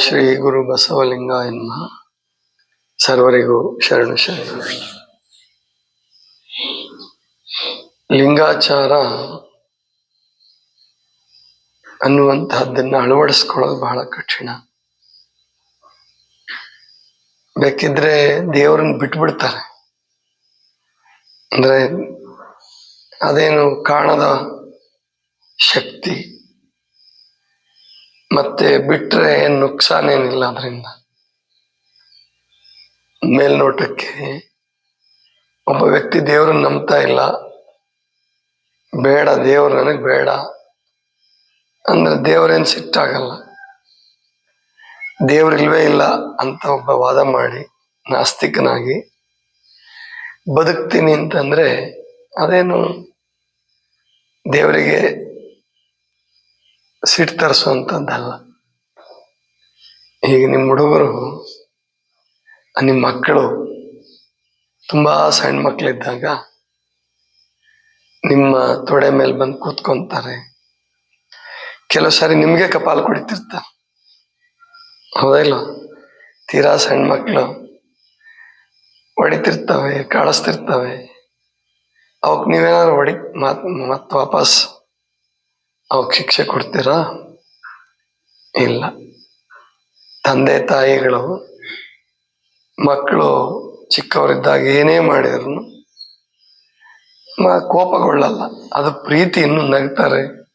ಶ್ರೀ ಗುರು ಬಸವಲಿಂಗ ಎನ್ಮ. ಸರ್ವರಿಗೂ ಶರಣು ಶರಣ. ಲಿಂಗಾಚಾರ ಅನ್ನುವಂತಹದ್ದನ್ನ ಅಳವಡಿಸ್ಕೊಳ್ಳೋದು ಬಹಳ ಕಠಿಣ. ಬೇಕಿದ್ರೆ ದೇವರನ್ನ ಬಿಟ್ಬಿಡ್ತಾರೆ. ಅಂದ್ರೆ ಅದೇನು ಕಾಣದ ಶಕ್ತಿ ಮತ್ತೆ ಬಿಟ್ರೆ ಏನ್ ನುಕ್ಸಾನ್ ಏನಿಲ್ಲ ಅದರಿಂದ. ಮೇಲ್ನೋಟಕ್ಕೆ ಒಬ್ಬ ವ್ಯಕ್ತಿ ದೇವ್ರನ್ನ ನಂಬ್ತಾ ಇಲ್ಲ. ಬೇಡ, ದೇವ್ರು ನನಗೆ ಬೇಡ. ಅಂದ್ರೆ ದೇವ್ರೇನ್ ಸಿಟ್ಟಾಗಲ್ಲ. ದೇವ್ರಿಲ್ವೇ ಇಲ್ಲ ಅಂತ ಒಬ್ಬ ವಾದ ಮಾಡಿ ನಾಸ್ತಿಕನಾಗಿ ಬದುಕ್ತೀನಿ ಅಂತಂದ್ರೆ ಅದೇನು ದೇವರಿಗೆ ಸಿಟ್ಟು ತರಿಸುವಂಥದ್ದಲ್ಲ. ಈಗ ನಿಮ್ಮ ಹುಡುಗರು, ನಿಮ್ಮ ಮಕ್ಕಳು ತುಂಬಾ ಸಣ್ಣ ಮಕ್ಕಳಿದ್ದಾಗ ನಿಮ್ಮ ತೊಡೆ ಮೇಲೆ ಬಂದು ಕೂತ್ಕೊಂತಾರೆ. ಕೆಲವು ಸಾರಿ ನಿಮ್ಗೆ ಕಪಾಲ್ ಕೊಡ್ತಿರ್ತಾರೆ. ಹೌದಿಲ್ಲ ತೀರಾ ಸಣ್ಣ ಮಕ್ಕಳು ಹೊಡಿತಿರ್ತವೆ ಕಾಡಿಸ್ತಿರ್ತವೆ ಅವಕ್ಕೆ ನೀವೇನಾದ್ರು ಹೊಡಿ, ಮತ್ ಮತ್ತೆ ವಾಪಸ್ ಅವಕ್ ಶಿಕ್ಷೆ ಕೊಡ್ತೀರಾ? ಇಲ್ಲ. ತಂದೆ ತಾಯಿಗಳು, ಮಕ್ಕಳು ಚಿಕ್ಕವರಿದ್ದಾಗ ಏನೇ ಮಾಡಿದ್ರು ಕೋಪಗೊಳ್ಳಲ್ಲ. ಅದು ಪ್ರೀತಿ ಇನ್ನು ನಗ್ತಾರೆ,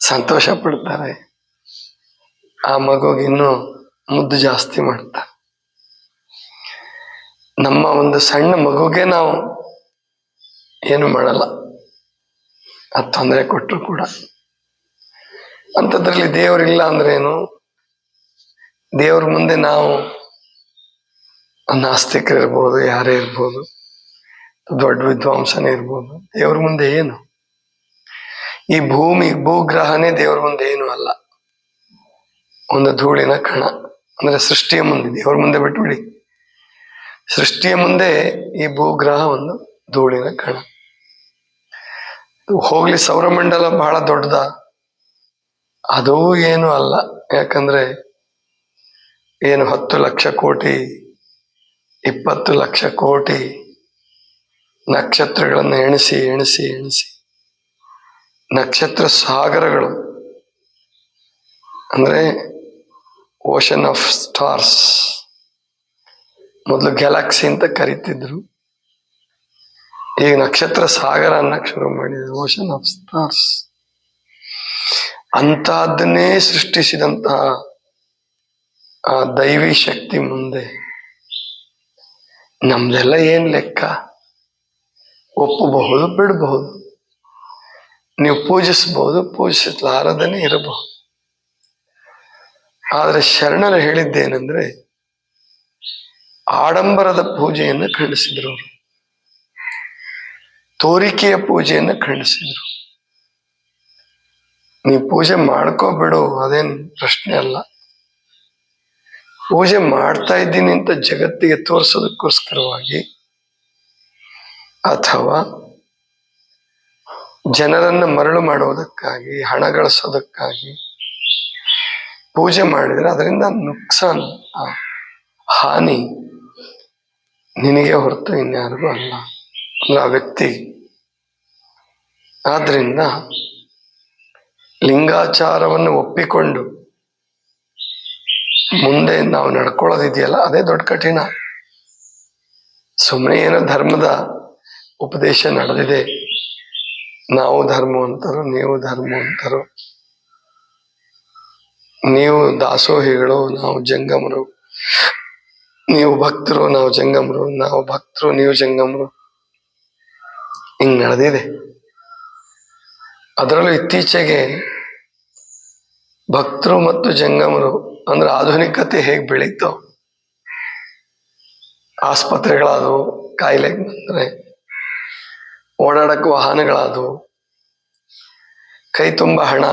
ಸಂತೋಷ ಪಡ್ತಾರೆ. ಆ ಮಗುಗೆ ಇನ್ನು ಮುದ್ದು ಜಾಸ್ತಿ ಮಾಡ್ತಾರೆ. ನಮ್ಮ ಒಂದು ಸಣ್ಣ ಮಗುಗೆ ನಾವು ಏನು ಮಾಡಲ್ಲ. ಆ ತೊಂದರೆ ಕೊಟ್ಟರು ಕೂಡ. ಅಂಥದ್ರಲ್ಲಿ ದೇವರಿಲ್ಲ ಅಂದ್ರೆ ಏನು? ದೇವ್ರ ಮುಂದೆ ನಾವು ನಾಸ್ತಿಕರಿರ್ಬೋದು ಯಾರೇ ಇರ್ಬೋದು, ದೊಡ್ಡ ವಿದ್ವಾಂಸನೇ ಇರ್ಬೋದು, ದೇವ್ರ ಮುಂದೆ ಏನು? ಈ ಭೂಮಿ, ಭೂಗ್ರಹನೇ ದೇವ್ರ ಮುಂದೆ ಏನು ಅಲ್ಲ. ಒಂದು ಧೂಳಿನ ಕಣ, ಅಂದ್ರೆ ಸೃಷ್ಟಿಯ ಮುಂದೆ, ದೇವ್ರ ಮುಂದೆ ಬಿಟ್ಬಿಡಿ. ಸೃಷ್ಟಿಯ ಮುಂದೆ ಈ ಭೂಗ್ರಹ ಒಂದು ಧೂಳಿನ ಕಣ. ಹೋಗ್ಲಿ ಸೌರಮಂಡಲ ಬಹಳ ದೊಡ್ಡದ. ಅದು ಏನು ಅಲ್ಲ. ಯಾಕಂದ್ರೆ ಏನು ಹತ್ತು ಲಕ್ಷ ಕೋಟಿ, ಇಪ್ಪತ್ತು ಲಕ್ಷ ಕೋಟಿ ನಕ್ಷತ್ರಗಳನ್ನು ಎಣಿಸಿ ಎಣಿಸಿ ಎಣಿಸಿ ನಕ್ಷತ್ರ ಸಾಗರಗಳು, ಅಂದ್ರೆ ಓಷನ್ ಆಫ್ ಸ್ಟಾರ್ಸ್ ಮೊದಲು ಗ್ಯಾಲಕ್ಸಿ ಅಂತ ಕರಿತಿದ್ರು. ಈಗ ನಕ್ಷತ್ರ ಸಾಗರ ಅನ್ನಕ್ ಶುರು ಮಾಡಿದೆ ಓಷನ್ ಆಫ್ ಸ್ಟಾರ್ಸ್ ಅಂತಹದ್ದನ್ನೇ ಸೃಷ್ಟಿಸಿದಂತಹ, ಆ ದೈವಿ ಶಕ್ತಿ ಮುಂದೆ ನಮ್ದೆಲ್ಲ ಏನ್ ಲೆಕ್ಕ? ಒಪ್ಪಬಹುದು, ಬಿಡಬಹುದು. ನೀವು ಪೂಜಿಸಬಹುದು ಪೂಜಿಸಲಾರದನೇ ಇರಬಹುದು. ಆದ್ರೆ ಶರಣರು ಹೇಳಿದ್ದೇನೆಂದ್ರೆ, ಆಡಂಬರದ ಪೂಜೆಯನ್ನು ಖಂಡಿಸಿದ್ರು ಅವರು ತೋರಿಕೆಯ ಪೂಜೆಯನ್ನು ಖಂಡಿಸಿದ್ರು. ನೀ ಪೂಜೆ ಮಾಡ್ಕೋಬಿಡು ಅದೇನು ಪ್ರಶ್ನೆ ಅಲ್ಲ. ಪೂಜೆ ಮಾಡ್ತಾ ಇದ್ದೀನಿ ಅಂತ ಜಗತ್ತಿಗೆ ತೋರಿಸೋದಕ್ಕೋಸ್ಕರವಾಗಿ ಅಥವಾ ಜನರನ್ನ ಮರಳು ಮಾಡುವುದಕ್ಕಾಗಿ, ಹಣ ಗಳಿಸೋದಕ್ಕಾಗಿ ಪೂಜೆ ಮಾಡಿದ್ರೆ ಅದರಿಂದ ನುಕ್ಸಾನ್ ಹಾನಿ ನಿನಗೆ ಹೊರತು ಇನ್ಯಾರಿಗೂ ಅಲ್ಲ. ಅಂದ್ರೆ ಆ ವ್ಯಕ್ತಿ ಆದ್ರಿಂದ ಲಿಂಗಾಚಾರವನ್ನು ಒಪ್ಪಿಕೊಂಡು ಮುಂದೆ ನಾವು ನಡ್ಕೊಳ್ಳೋದಿದೆಯಲ್ಲ, ಅದೇ ದೊಡ್ಡ ಕಠಿಣ. ಸುಮ್ಮನೆ ಏನೋ ಧರ್ಮದ ಉಪದೇಶ ನಡೆದಿದೆ. ನಾವು ಧರ್ಮವಂತರು, ನೀವು ಧರ್ಮವಂತರು. ನೀವು ದಾಸೋಹಿಗಳು, ನಾವು ಜಂಗಮರು. ನೀವು ಭಕ್ತರು, ನಾವು ಜಂಗಮರು. ನಾವು ಭಕ್ತರು, ನೀವು ಜಂಗಮರು. ಹಿಂಗ್ ನಡೆದಿದೆ. ಅದರಲ್ಲೂ ಇತ್ತೀಚೆಗೆ ಭಕ್ತರು ಮತ್ತು ಜಂಗಮರು ಅಂದ್ರೆ ಆಧುನಿಕತೆ ಹೇಗೆ ಬೆಳೀತೋ, ಆಸ್ಪತ್ರೆಗಳಾದವು, ಕಾಯಿಲೆ ಬಂದರೆ ಓಡಾಡಕ್ಕೆ ವಾಹನಗಳಾದವು, ಕೈ ತುಂಬ ಹಣ,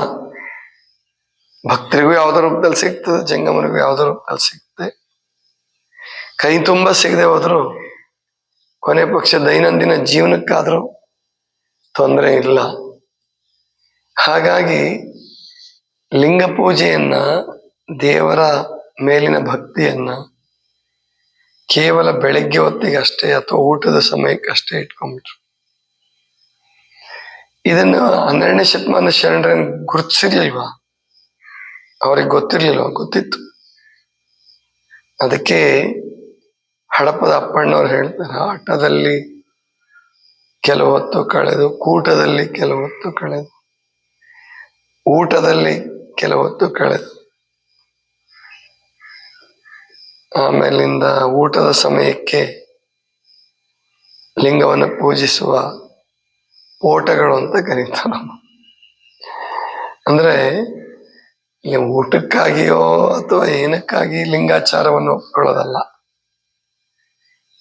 ಭಕ್ತರಿಗೂ ಯಾವುದೋ ರೂಪದಲ್ಲಿ ಸಿಗ್ತದೆ, ಜಂಗಮರಿಗೂ ಯಾವುದೋ ರೂಪದಲ್ಲಿ ಸಿಗ್ತದೆ. ಕೈ ತುಂಬ ಸಿಗದೆ ಹೋದ್ರು ಕೊನೆ ಪಕ್ಷ ದೈನಂದಿನ ಜೀವನಕ್ಕಾದರೂ ತೊಂದರೆ ಇಲ್ಲ. ಹಾಗಾಗಿ ಲಿಂಗ ಪೂಜೆಯನ್ನ ದೇವರ ಮೇಲಿನ ಭಕ್ತಿಯನ್ನ ಕೇವಲ ಬೆಳಗ್ಗೆ ಹೊತ್ತಿಗೆ ಅಷ್ಟೇ ಅಥವಾ ಊಟದ ಸಮಯಕ್ಕೆ ಅಷ್ಟೇ ಇಟ್ಕೊಂಡ್ಬಿಟ್ರು. ಇದನ್ನು ಹನ್ನೆರಡನೇ ಶತಮಾನ ಶರಣರನ್ನು ಗುರುತಿಸಿರ್ಲಿಲ್ವಾ? ಅವ್ರಿಗೆ ಗೊತ್ತಿರ್ಲಿಲ್ವಾ? ಗೊತ್ತಿತ್ತು. ಅದಕ್ಕೆ ಹಡಪದ ಅಪ್ಪಣ್ಣವ್ರು ಹೇಳ್ತಾರೆ, ಆಟದಲ್ಲಿ ಕೆಲವೊತ್ತು ಕಳೆದು, ಕೂಟದಲ್ಲಿ ಕೆಲವೊತ್ತು ಕಳೆದು. ಊಟದಲ್ಲಿ ಕೆಲವೊತ್ತು ಕಳೆದು. ಆಮೇಲಿಂದ ಊಟದ ಸಮಯಕ್ಕೆ ಲಿಂಗವನ್ನು ಪೂಜಿಸುವ ಓಟಗಳು ಅಂತ ಕರೀತಾರೆ ಅಂದ್ರೆ ಇಲ್ಲಿ ಊಟಕ್ಕಾಗಿಯೋ ಅಥವಾ ಏನಕ್ಕಾಗಿ ಲಿಂಗಾಚಾರವನ್ನು ಒಪ್ಕೊಳ್ಳೋದಲ್ಲ.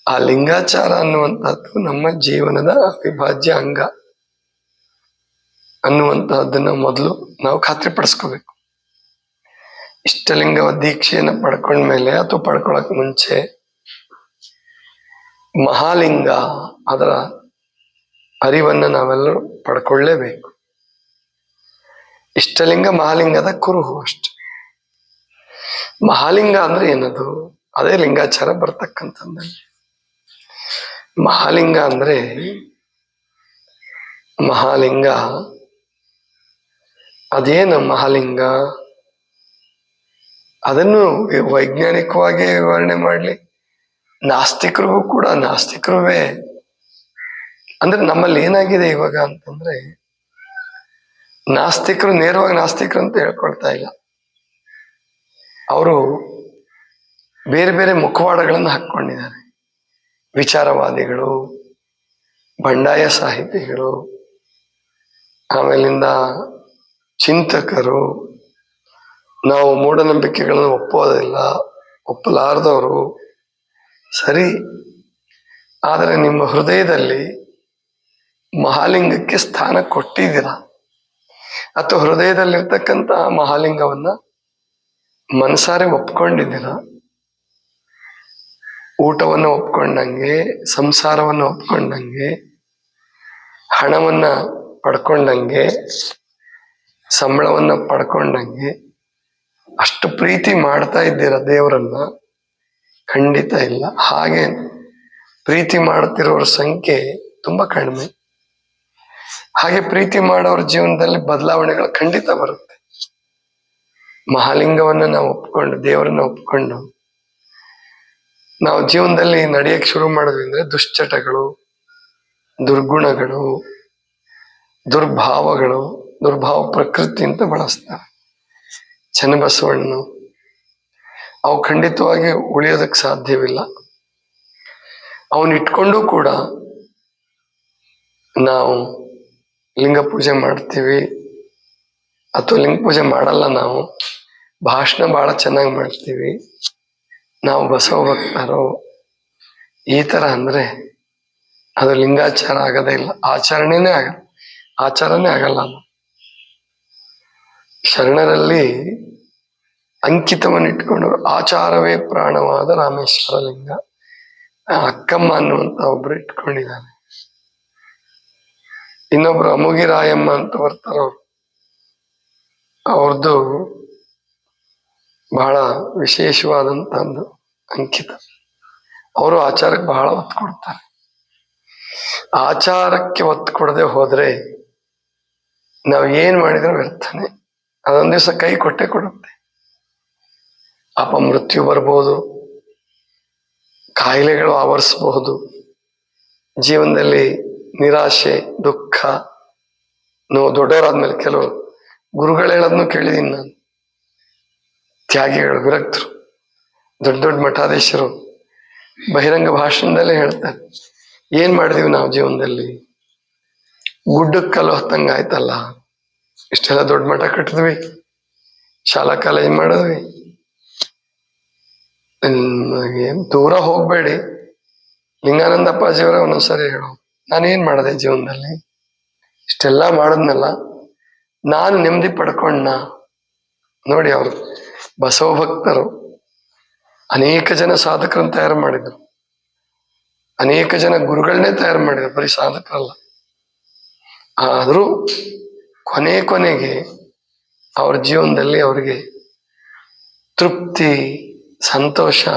ಆ ಲಿಂಗಾಚಾರ ಅನ್ನುವಂಥದ್ದು ನಮ್ಮ ಜೀವನದ ಅವಿಭಾಜ್ಯ ಅಂಗ. ಅನ್ನುವಂತಹದ್ದನ್ನ ಮೊದಲು ನಾವು ಖಾತ್ರಿ ಪಡಿಸ್ಕೋಬೇಕು. ಇಷ್ಟಲಿಂಗ ದೀಕ್ಷೆಯನ್ನು ಪಡ್ಕೊಂಡ್ಮೇಲೆ ಅಥವಾ ಪಡ್ಕೊಳಕ್ ಮುಂಚೆ ಮಹಾಲಿಂಗ ಅದರ ಅರಿವನ್ನ ನಾವೆಲ್ಲರೂ ಪಡ್ಕೊಳ್ಳೇಬೇಕು. ಇಷ್ಟಲಿಂಗ ಮಹಾಲಿಂಗದ ಕುರುಹು ಅಷ್ಟೆ. ಮಹಾಲಿಂಗ ಅಂದ್ರೆ ಏನದು? ಅದೇ ಲಿಂಗಾಚಾರ ಬರ್ತಕ್ಕಂಥದ್ದಲ್ಲಿ ಮಹಾಲಿಂಗ ಅಂದ್ರೆ ಮಹಾಲಿಂಗ ಅದೇನು ಮಹಾಲಿಂಗ? ಅದನ್ನು ವೈಜ್ಞಾನಿಕವಾಗಿ ವಿವರಣೆ ಮಾಡಲಿ. ನಾಸ್ತಿಕರಿಗೂ ಕೂಡ ನಾಸ್ತಿಕರುವೇ. ಅಂದ್ರೆ ನಮ್ಮಲ್ಲಿ ಏನಾಗಿದೆ ಇವಾಗ ಅಂತಂದ್ರೆ, ನಾಸ್ತಿಕರು ನೇರವಾಗಿ ನಾಸ್ತಿಕರು ಅಂತ ಹೇಳ್ಕೊಳ್ತಾ ಇಲ್ಲ. ಅವರು ಬೇರೆ ಬೇರೆ ಮುಖವಾಡಗಳನ್ನು ಹಾಕೊಂಡಿದ್ದಾರೆ ವಿಚಾರವಾದಿಗಳು, ಬಂಡಾಯ ಸಾಹಿತಿಗಳು, ಆಮೇಲಿಂದ ಚಿಂತಕರು, ನಾವು ಮೂಢನಂಬಿಕೆಗಳನ್ನು ಒಪ್ಪೋದಿಲ್ಲ ಒಪ್ಪಲಾರದವರು ಸರಿ. ಆದರೆ ನಿಮ್ಮ ಹೃದಯದಲ್ಲಿ ಮಹಾಲಿಂಗಕ್ಕೆ ಸ್ಥಾನ ಕೊಟ್ಟಿದ್ದೀರ? ಅಥವಾ ಹೃದಯದಲ್ಲಿರ್ತಕ್ಕಂಥ ಮಹಾಲಿಂಗವನ್ನ ಮನಸಾರೆ ಒಪ್ಕೊಂಡಿದ್ದೀರ? ಊಟವನ್ನು ಒಪ್ಕೊಂಡಂಗೆ, ಸಂಸಾರವನ್ನು ಒಪ್ಕೊಂಡಂಗೆ, ಹಣವನ್ನ ಪಡ್ಕೊಂಡಂಗೆ ಸಂಬಳವನ್ನ ಪಡ್ಕೊಂಡಂಗೆ ಅಷ್ಟು ಪ್ರೀತಿ ಮಾಡ್ತಾ ಇದ್ದೀರ ದೇವರನ್ನ? ಖಂಡಿತ ಇಲ್ಲ. ಹಾಗೆ ಪ್ರೀತಿ ಮಾಡ್ತಿರೋರ ಸಂಖ್ಯೆ ತುಂಬಾ ಕಡಿಮೆ. ಹಾಗೆ ಪ್ರೀತಿ ಮಾಡೋರ ಜೀವನದಲ್ಲಿ ಬದಲಾವಣೆಗಳು ಖಂಡಿತ ಬರುತ್ತೆ. ಮಹಾಲಿಂಗವನ್ನ ನಾವು ಒಪ್ಕೊಂಡು, ದೇವರನ್ನ ಒಪ್ಕೊಂಡು ನಾವು ಜೀವನದಲ್ಲಿ ನಡೆಯಕ್ಕೆ ಶುರು ಮಾಡಿದ್ವಿ ಅಂದ್ರೆ ದುಶ್ಚಟಗಳು, ದುರ್ಗುಣಗಳು, ದುರ್ಭಾವಗಳು ದುರ್ಭಾವ ಪ್ರಕೃತಿ ಅಂತ ಬಳಸ್ತಾರೆ. ಚನ್ನಬಸವಣ್ಣು ಅವು ಖಂಡಿತವಾಗಿ ಉಳಿಯೋದಕ್ಕೆ ಸಾಧ್ಯವಿಲ್ಲ. ಅವನಿಟ್ಕೊಂಡು ಕೂಡ ನಾವು ಲಿಂಗ ಪೂಜೆ ಮಾಡ್ತೀವಿ ಅಥವಾ ಲಿಂಗ ಪೂಜೆ ಮಾಡಲ್ಲ ನಾವು, ಭಾಷಣ ಬಹಳ ಚೆನ್ನಾಗಿ ಮಾಡ್ತೀವಿ. ನಾವು ಬಸವ ಭಕ್ತರು. ಈ ಥರ ಅಂದ್ರೆ ಅದು ಲಿಂಗಾಚಾರ ಆಗೋದೇ ಇಲ್ಲ. ಆಚರಣೆನೇ ಆಗಲ್ಲ. ಆಚಾರನೇ ಆಗಲ್ಲ ಅದು. ಶರಣರಲ್ಲಿ ಅಂಕಿತವನ್ನು ಇಟ್ಕೊಂಡು ಆಚಾರವೇ ಪ್ರಾಣವಾದ ರಾಮೇಶ್ವರ ಲಿಂಗ ಅಕ್ಕಮ್ಮ ಅನ್ನುವಂತ ಒಬ್ರು ಇಟ್ಕೊಂಡಿದ್ದಾರೆ ಇನ್ನೊಬ್ರು ಅಮುಗಿ ರಾಯಮ್ಮ ಅಂತ ಬರ್ತಾರ ಅವ್ರು. ಅವ್ರದ್ದು ಬಹಳ ವಿಶೇಷವಾದಂತಹದ್ದು ಅಂಕಿತ. ಅವರು ಆಚಾರಕ್ಕೆ ಬಹಳ ಒತ್ತು ಕೊಡ್ತಾರೆ. ಆಚಾರಕ್ಕೆ ಒತ್ತು ಕೊಡದೆ ಹೋದ್ರೆ ನಾವು ಏನ್ ಮಾಡಿದ್ರು ವ್ಯರ್ಥನೆ. ಅದೊಂದ್ ದಿವಸ ಕೈ ಕೊಟ್ಟೆ ಕೊಡುತ್ತೆ. ಅಪಮೃತ್ಯು ಬರ್ಬೋದು. ಕಾಯಿಲೆಗಳು ಆವರಿಸಬಹುದು. ಜೀವನದಲ್ಲಿ ನಿರಾಶೆ, ದುಃಖ ನೋವು ದೊಡ್ಡವರಾದ್ಮೇಲೆ ಕೆಲವು ಗುರುಗಳು ಹೇಳೋದನ್ನು ಕೇಳಿದೀನಿ ನಾನು. ತ್ಯಾಗಿಗಳು, ವಿರಕ್ತರು, ದೊಡ್ಡ ದೊಡ್ಡ ಮಠಾಧೀಶರು ಬಹಿರಂಗ ಭಾಷಣದಲ್ಲೇ ಹೇಳ್ತಾರೆ, ಏನ್ ಮಾಡಿದೀವಿ ನಾವು ಜೀವನದಲ್ಲಿ? ಗುಡ್ಡಕ್ಕೆ ಕಲ್ಲು ಹೊತ್ತಂಗ ಆಯ್ತಲ್ಲ ಇಷ್ಟೆಲ್ಲ ದೊಡ್ಡ ಮಠ ಕಟ್ಟಿದ್ವಿ. ಶಾಲಾ ಕಾಲೇಜ್ ಮಾಡಿದ್ವಿ. ದೂರ ಹೋಗ್ಬೇಡಿ. ಲಿಂಗಾನಂದ ಅಪ್ಪಾಜಿಯವರ ಒಂದೊಂದ್ಸರಿ ಹೇಳು. ನಾನೇನ್ ಮಾಡಿದೆ ಜೀವನದಲ್ಲಿ? ಇಷ್ಟೆಲ್ಲ ಮಾಡದ್ನಲ್ಲ. ನಾನು ನೆಮ್ಮದಿ ಪಡ್ಕೊಂಡ ನೋಡಿ ಅವರು, ಬಸವ ಭಕ್ತರು ಅನೇಕ ಜನ ಸಾಧಕರನ್ನ ತಯಾರು ಮಾಡಿದ್ರು. ಅನೇಕ ಜನ ಗುರುಗಳನ್ನೇ ತಯಾರು ಮಾಡಿದ್ರು. ಬರೀ ಸಾಧಕರಲ್ಲ. ಆದ್ರೂ ಕೊನೆ ಕೊನೆಗೆ ಅವ್ರ ಜೀವನದಲ್ಲಿ ಅವರಿಗೆ ತೃಪ್ತಿ, ಸಂತೋಷ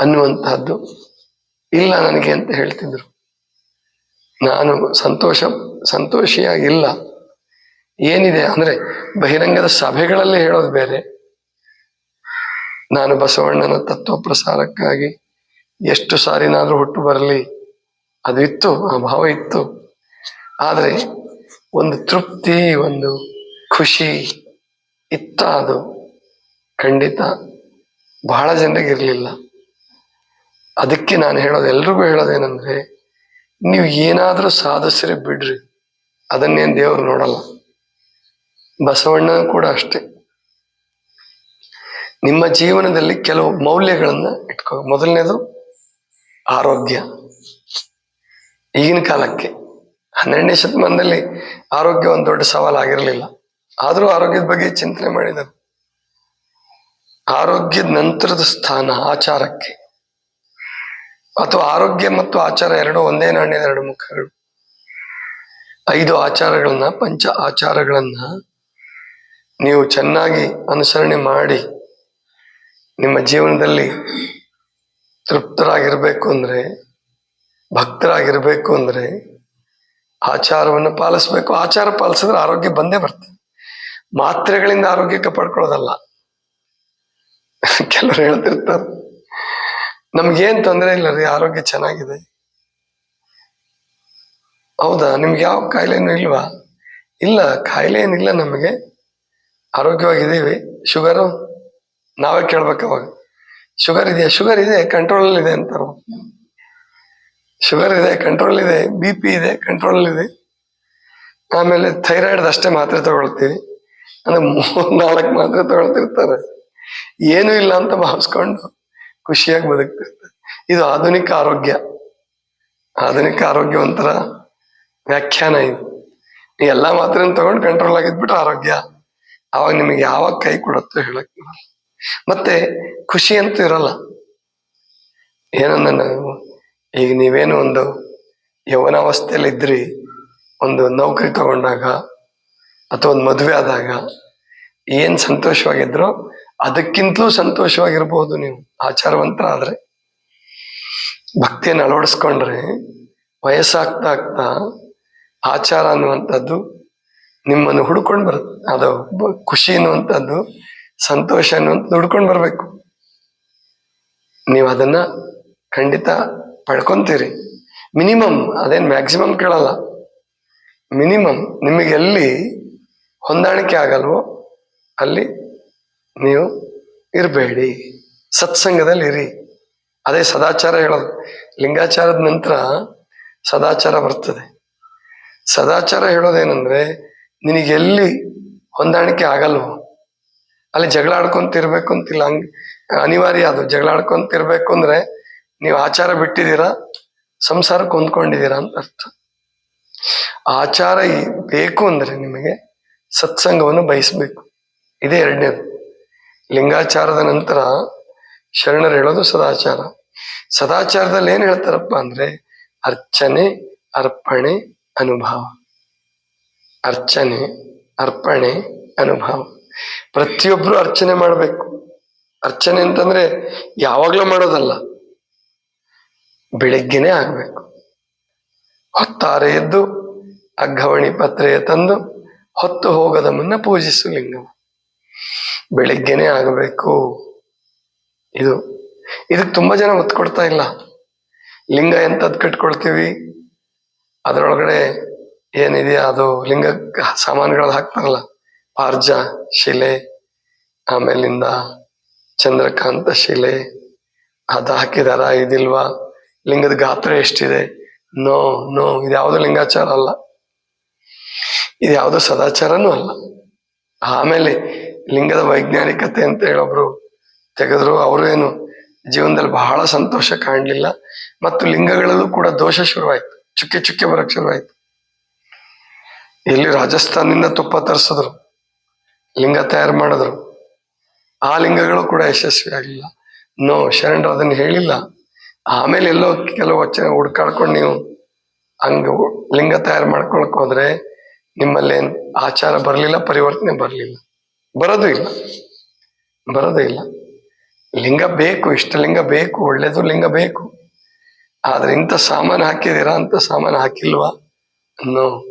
ಅನ್ನುವಂತಹದ್ದು ಇಲ್ಲ ನನಗೆ ಅಂತ ಹೇಳ್ತಿದ್ರು. ನಾನು ಸಂತೋಷ, ಸಂತೋಷಿಯಾಗಿಲ್ಲ. ಏನಿದೆ ಅಂದ್ರೆ ಬಹಿರಂಗದ ಸಭೆಗಳಲ್ಲಿ ಹೇಳೋದು ಬೇರೆ. ನಾನು ಬಸವಣ್ಣನ ತತ್ವ ಪ್ರಸಾರಕ್ಕಾಗಿ ಎಷ್ಟು ಸಾರಿನಾದ್ರೂ ಹುಟ್ಟು ಬರಲಿ. ಅದು ಇತ್ತು, ಆ ಭಾವ ಇತ್ತು. ಆದರೆ ಒಂದು ತೃಪ್ತಿ, ಒಂದು ಖುಷಿ ಇತ್ತ ಅದು. ಖಂಡಿತ ಬಹಳ ಜನರಿಗೆ ಇರಲಿಲ್ಲ ಅದಕ್ಕೆ ನಾನು ಹೇಳೋದು, ಎಲ್ರಿಗೂ ಹೇಳೋದೇನೆಂದ್ರೆ, ನೀವು ಏನಾದರೂ ಸಾಧಿಸ್ರಿ ಬಿಡ್ರಿ. ಅದನ್ನೇನು ದೇವರು ನೋಡಲ್ಲ. ಬಸವಣ್ಣ ಕೂಡ ಅಷ್ಟೇ. ನಿಮ್ಮ ಜೀವನದಲ್ಲಿ ಕೆಲವು ಮೌಲ್ಯಗಳನ್ನ ಇಟ್ಕೋ. ಮೊದಲನೇದು ಆರೋಗ್ಯ. ಈಗಿನ ಕಾಲಕ್ಕೆ. ಹನ್ನೆರಡನೇ ಶತಮಾನದಲ್ಲಿ ಆರೋಗ್ಯ ಒಂದು ದೊಡ್ಡ ಸವಾಲಾಗಿರಲಿಲ್ಲ. ಆದರೂ ಆರೋಗ್ಯದ ಬಗ್ಗೆ ಚಿಂತನೆ ಮಾಡಿದರು. ಆರೋಗ್ಯದ ನಂತರದ ಸ್ಥಾನ ಆಚಾರಕ್ಕೆ. ಅಥವಾ ಆರೋಗ್ಯ ಮತ್ತು ಆಚಾರ ಎರಡು ಒಂದೇ ನಾಣ್ಯದ ಎರಡು ಮುಖಗಳು. ಐದು ಆಚಾರಗಳನ್ನ, ಪಂಚ ಆಚಾರಗಳನ್ನ ನೀವು ಚೆನ್ನಾಗಿ ಅನುಸರಣೆ ಮಾಡಿ ನಿಮ್ಮ ಜೀವನದಲ್ಲಿ ತೃಪ್ತರಾಗಿರ್ಬೇಕು ಅಂದ್ರೆ, ಭಕ್ತರಾಗಿರ್ಬೇಕು ಅಂದ್ರೆ ಆಚಾರವನ್ನು ಪಾಲಿಸ್ಬೇಕು. ಆಚಾರ ಪಾಲಿಸಿದ್ರೆ ಆರೋಗ್ಯ ಬಂದೇ ಬರ್ತದೆ. ಮಾತ್ರೆಗಳಿಂದ ಆರೋಗ್ಯ ಕಾಪಾಡ್ಕೊಳ್ಳೋದಲ್ಲ ಕೆಲವರು ಹೇಳ್ತಿರ್ತಾರೆ. ನಮ್ಗೇನ್ ತೊಂದರೆ ಇಲ್ಲ ರೀ, ಆರೋಗ್ಯ ಚೆನ್ನಾಗಿದೆ. ಹೌದಾ? ನಿಮ್ಗೆ ಯಾವ ಕಾಯಿಲೆನೂ ಇಲ್ವಾ? ಇಲ್ಲ, ಕಾಯಿಲೆ ಏನಿಲ್ಲ ನಮಗೆ. ಆರೋಗ್ಯವಾಗಿದ್ದೀವಿ. ಶುಗರು? ನಾವೇ ಕೇಳ್ಬೇಕು ಅವಾಗ. ಶುಗರ್ ಇದೆಯಾ? ಶುಗರ್ ಇದೆ ಕಂಟ್ರೋಲ್ ಇದೆ ಅಂತಾರ. ಶುಗರ್ ಇದೆ ಕಂಟ್ರೋಲ್ ಇದೆ ಬಿ ಪಿ ಇದೆ ಕಂಟ್ರೋಲ್ ಇದೆ. ಆಮೇಲೆ ಥೈರಾಯ್ಡ್ ಅಷ್ಟೇ ಮಾತ್ರೆ ತಗೊಳ್ತೀವಿ. ಅಂದ್ರೆ ಮೂರ್ ನಾಲ್ಕು ಮಾತ್ರೆ ತಗೊಳ್ತಿರ್ತಾರೆ. ಏನೂ ಇಲ್ಲ ಅಂತ ಭಾವಿಸ್ಕೊಂಡು ಖುಷಿಯಾಗಿ ಬದುಕ್ತಿರ್ತಾರೆ. ಇದು ಆಧುನಿಕ ಆರೋಗ್ಯ. ಆಧುನಿಕ ಆರೋಗ್ಯ ಒಂಥರ ವ್ಯಾಖ್ಯಾನ ಇದು. ನೀವು ಎಲ್ಲ ಮಾತ್ರೆ ತಗೊಂಡು ಕಂಟ್ರೋಲ್ ಆಗಿದ್ಬಿಟ್ರೆ ಆರೋಗ್ಯ. ಅವಾಗ ನಿಮಗೆ ಯಾವಾಗ ಕೈ ಕೊಡುತ್ತೋ ಹೇಳಕ್ ಮತ್ತೆ ಖುಷಿ ಅಂತೂ ಇರಲ್ಲ. ಏನನ್ನ ಈಗ ನೀವೇನು ಒಂದು ಯೌವನಾವಸ್ಥೆಯಲ್ಲಿ ಇದ್ರಿ ಒಂದು ನೌಕರಿ ತಗೊಂಡಾಗ ಅಥವಾ ಒಂದು ಮದುವೆ ಆದಾಗ ಏನು ಸಂತೋಷವಾಗಿದ್ರೋ ಅದಕ್ಕಿಂತಲೂ ಸಂತೋಷವಾಗಿರ್ಬೋದು ನೀವು, ಆಚಾರವಂತರಾದ್ರೆ. ಭಕ್ತಿಯನ್ನು ಅಳವಡಿಸ್ಕೊಂಡ್ರೆ ವಯಸ್ಸಾಗ್ತಾ ಆಗ್ತಾ ಆಚಾರ ಅನ್ನುವಂಥದ್ದು ನಿಮ್ಮನ್ನು ಹುಡ್ಕೊಂಡು ಬರುತ್ತೆ ಅದು ಖುಷಿ ಅನ್ನುವಂಥದ್ದು, ಸಂತೋಷ ಅನ್ನುವಂಥದ್ದು ಹುಡ್ಕೊಂಡು ಬರಬೇಕು. ನೀವು ಅದನ್ನ ಖಂಡಿತ ಪಡ್ಕೊಂತೀರಿ. ಮಿನಿಮಮ್, ಅದೇನು ಮ್ಯಾಕ್ಸಿಮಮ್ ಕೇಳಲ್ಲ. ಮಿನಿಮಮ್ ನಿಮಗೆ ಎಲ್ಲಿ ಹೊಂದಾಣಿಕೆ ಆಗಲ್ವೋ ಅಲ್ಲಿ ನೀವು ಇರಬೇಡಿ. ಸತ್ಸಂಗದಲ್ಲಿ ಇರಿ. ಅದೇ ಸದಾಚಾರ ಹೇಳೋದು. ಲಿಂಗಾಚಾರದ ನಂತರ ಸದಾಚಾರ ಬರ್ತದೆ. ಸದಾಚಾರ ಹೇಳೋದೇನೆಂದ್ರೆ ನಿನಗೆಲ್ಲಿ ಹೊಂದಾಣಿಕೆ ಆಗಲ್ವೋ, ಅಲ್ಲಿ ಜಗಳ ಆಡ್ಕೊಂತಿರ್ಬೇಕು ಅಂತಿಲ್ಲ. ಹಂಗೆ ಅನಿವಾರ್ಯ ಅದು. ಜಗಳ ಆಡ್ಕೊಂತಿರ್ಬೇಕು ಅಂದ್ರೆ ನೀವು ಆಚಾರ ಬಿಟ್ಟಿದ್ದೀರಾ? ಸಂಸಾರಕ್ಕೆ ಹೊಂದ್ಕೊಂಡಿದ್ದೀರಾ ಅಂತ ಅರ್ಥ. ಆಚಾರ ಬೇಕು ಅಂದ್ರೆ ನಿಮಗೆ ಸತ್ಸಂಗವನ್ನು ಬಯಸ್ಬೇಕು. ಇದೇ ಎರಡನೇದು. ಲಿಂಗಾಚಾರದ ನಂತರ ಶರಣರು ಹೇಳೋದು ಸದಾಚಾರ. ಸದಾಚಾರದಲ್ಲಿ ಏನ್ ಹೇಳ್ತಾರಪ್ಪ ಅಂದ್ರೆ ಅರ್ಚನೆ, ಅರ್ಪಣೆ, ಅನುಭವ. ಅರ್ಚನೆ, ಅರ್ಪಣೆ, ಅನುಭವ. ಪ್ರತಿಯೊಬ್ರು ಅರ್ಚನೆ ಮಾಡ್ಬೇಕು. ಅರ್ಚನೆ ಅಂತಂದ್ರೆ ಯಾವಾಗ್ಲೂ ಮಾಡೋದಲ್ಲ. ಬೆಳಿಗ್ಗೆನೆ ಆಗಬೇಕು. ಹೊತ್ತಾರೆ ಎದ್ದು ಅಗ್ಗವಣಿ ಪತ್ರೆಯ ತಂದು ಹೊತ್ತು ಹೋಗದ ಮುನ್ನ ಪೂಜಿಸು ಲಿಂಗ ಬೆಳಿಗ್ಗೆನೆ ಆಗಬೇಕು. ಇದು ಇದಕ್ಕೆ ತುಂಬಾ ಜನ ಒತ್ತು ಕೊಡ್ತಾ ಇಲ್ಲ. ಲಿಂಗ ಎಂತದ್ ಕಟ್ಕೊಳ್ತೀವಿ? ಅದರೊಳಗಡೆ ಏನಿದೆಯಾ ಅದು ಲಿಂಗ ಸಾಮಾನುಗಳು ಹಾಕ್ತಾರಲ್ಲ, ಪಾರ್ಜ, ಶಿಲೆ, ಆಮೇಲಿಂದ ಚಂದ್ರಕಾಂತ ಶಿಲೆ, ಅದು ಹಾಕಿದಾರ ಇದಿಲ್ವಾ? ಲಿಂಗದ ಗಾತ್ರ ಎಷ್ಟಿದೆ? ನೋ ನೋ ಇದ್ಯಾವುದು ಲಿಂಗಾಚಾರ ಅಲ್ಲ. ಇದು ಇದ್ಯಾವುದು ಸದಾಚಾರನೂ ಅಲ್ಲ. ಆಮೇಲೆ ಲಿಂಗದ ವೈಜ್ಞಾನಿಕತೆ ಅಂತ ಹೇಳೊಬ್ರು ತೆಗೆದ್ರು, ಅವರು ಏನು ಜೀವನದಲ್ಲಿ ಬಹಳ ಸಂತೋಷ ಕಾಣಲಿಲ್ಲ. ಮತ್ತು ಲಿಂಗಗಳಲ್ಲೂ ಕೂಡ ದೋಷ ಶುರುವಾಯ್ತು. ಚುಕ್ಕೆ ಚುಕ್ಕೆ ಬರಕ್ ಶುರುವಾಯ್ತು. ಇಲ್ಲಿ ರಾಜಸ್ಥಾನದಿಂದ ತುಪ್ಪ ತರಿಸಿದ್ರು, ಲಿಂಗ ತಯಾರು ಮಾಡಿದ್ರು, ಆ ಲಿಂಗಗಳು ಕೂಡ ಯಶಸ್ವಿ ಆಗಲಿಲ್ಲ ನೋ, ಶರಣರು ಅದನ್ನು ಹೇಳಿಲ್ಲ. ಆಮೇಲೆ ಎಲ್ಲೋ ಕೆಲವು ವಚನ ಹುಡ್ಕಾಡ್ಕೊಂಡು ನೀವು ಹಂಗ ಲಿಂಗ ತಯಾರು ಮಾಡ್ಕೊಳಕ್ ಹೋದ್ರೆ ನಿಮ್ಮಲ್ಲಿ ಆಚಾರ ಬರಲಿಲ್ಲ, ಪರಿವರ್ತನೆ ಬರಲಿಲ್ಲ. ಬರೋದು ಇಲ್ಲ. ಬರೋದೇ ಇಲ್ಲ. ಲಿಂಗ ಬೇಕು, ಇಷ್ಟ ಲಿಂಗ ಬೇಕು, ಒಳ್ಳೇದು ಲಿಂಗ ಬೇಕು. ಆದ್ರೆ ಇಂಥ ಸಾಮಾನು ಹಾಕಿದ್ದೀರಾ ಅಂತ ಸಾಮಾನು ಹಾಕಿಲ್ವಾ? ಅನ್ನೋ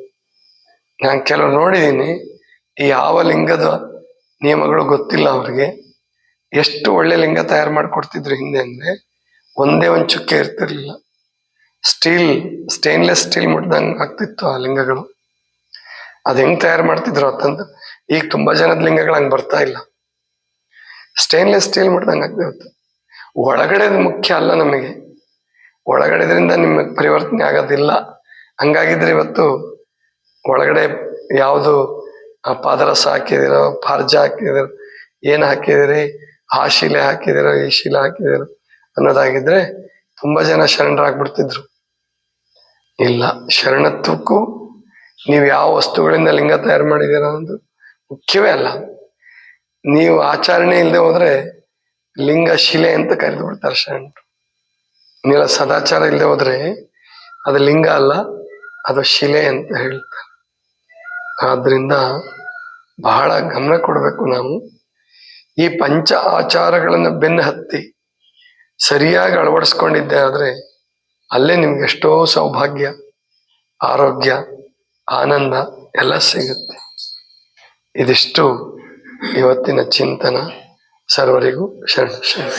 ನಾನು ಕೆಲವು ನೋಡಿದ್ದೀನಿ ಯಾವ ಲಿಂಗದ ನಿಯಮಗಳು ಗೊತ್ತಿಲ್ಲ ಅವ್ರಿಗೆ. ಎಷ್ಟು ಒಳ್ಳೆ ಲಿಂಗ ತಯಾರು ಮಾಡಿಕೊಡ್ತಿದ್ರು ಹಿಂದೆ ಅಂದ್ರೆ ಒಂದೇ ಒಂದು ಚುಕ್ಕೆ ಇರ್ತಿರ್ಲಿಲ್ಲ ಸ್ಟೀಲ್ ಸ್ಟೇನ್ಲೆಸ್ ಸ್ಟೀಲ್ ಮುಟ್ದಂಗೆ ಆಗ್ತಿತ್ತು ಆ ಲಿಂಗಗಳು. ಅದು ಹೆಂಗ್ ತಯಾರು ಮಾಡ್ತಿದ್ರು ಅಂತಂದ್ರೆ, ಈಗ ತುಂಬಾ ಜನದ ಲಿಂಗಗಳು ಹಂಗೆ ಬರ್ತಾ ಇಲ್ಲ. ಸ್ಟೇನ್ಲೆಸ್ ಸ್ಟೀಲ್ ಮುಟ್ದಂಗೆ ಆಗ್ತಿರುತ್ತೆ ಒಳಗಡೆ ಮುಖ್ಯ ಅಲ್ಲ ನಮಗೆ. ಒಳಗಡೆದ್ರಿಂದ ನಿಮಗೆ ಪರಿವರ್ತನೆ ಆಗೋದಿಲ್ಲ. ಹಂಗಾಗಿದ್ರೆ ಇವತ್ತು ಒಳಗಡೆ ಯಾವುದು ಪಾದರಸ ಹಾಕಿದಿರೋ, ಪಾರ್ಜ ಹಾಕಿದಿರೋ, ಏನು ಹಾಕಿದಿರಿ, ಆ ಶಿಲೆ ಹಾಕಿದಿರೋ, ಈ ಶಿಲೆ ಹಾಕಿದಿರೋ ಅನ್ನೋದಾಗಿದ್ರೆ ತುಂಬಾ ಜನ ಶರಣರಾಗ್ಬಿಡ್ತಿದ್ರು ಇಲ್ಲ, ಶರಣತ್ವಕ್ಕೂ ನೀವು ಯಾವ ವಸ್ತುಗಳಿಂದ ಲಿಂಗ ತಯಾರು ಮಾಡಿದ್ದೀರ ಅನ್ನೋದು ಮುಖ್ಯವೇ ಅಲ್ಲ. ನೀವು ಆಚರಣೆ ಇಲ್ಲದೆ ಹೋದ್ರೆ ಲಿಂಗ ಶಿಲೆ ಅಂತ ಕರೆದು ಬಿಡ್ತಾರೆ ಶರಣರು. ನೀವು ಸದಾಚಾರ ಇಲ್ಲದೆ ಹೋದ್ರೆ ಅದು ಲಿಂಗ ಅಲ್ಲ, ಅದು ಶಿಲೆ ಅಂತ ಹೇಳ್ತಾರೆ. ಆದ್ರಿಂದ ಬಹಳ ಗಮನ ಕೊಡಬೇಕು ನಾವು. ಈ ಪಂಚ ಆಚಾರಗಳನ್ನು ಬೆನ್ನು ಹತ್ತಿ ಸರಿಯಾಗಿ ಅಳವಡಿಸ್ಕೊಂಡಿದ್ದೆ ಆದರೆ ಅಲ್ಲೇ ನಿಮ್ಗೆ ಎಷ್ಟೋ ಸೌಭಾಗ್ಯ, ಆರೋಗ್ಯ, ಆನಂದ ಎಲ್ಲ ಸಿಗುತ್ತೆ. ಇದಿಷ್ಟು ಇವತ್ತಿನ ಚಿಂತನ ಸರ್ವರಿಗೂ ಶರಣ ಶರಣ.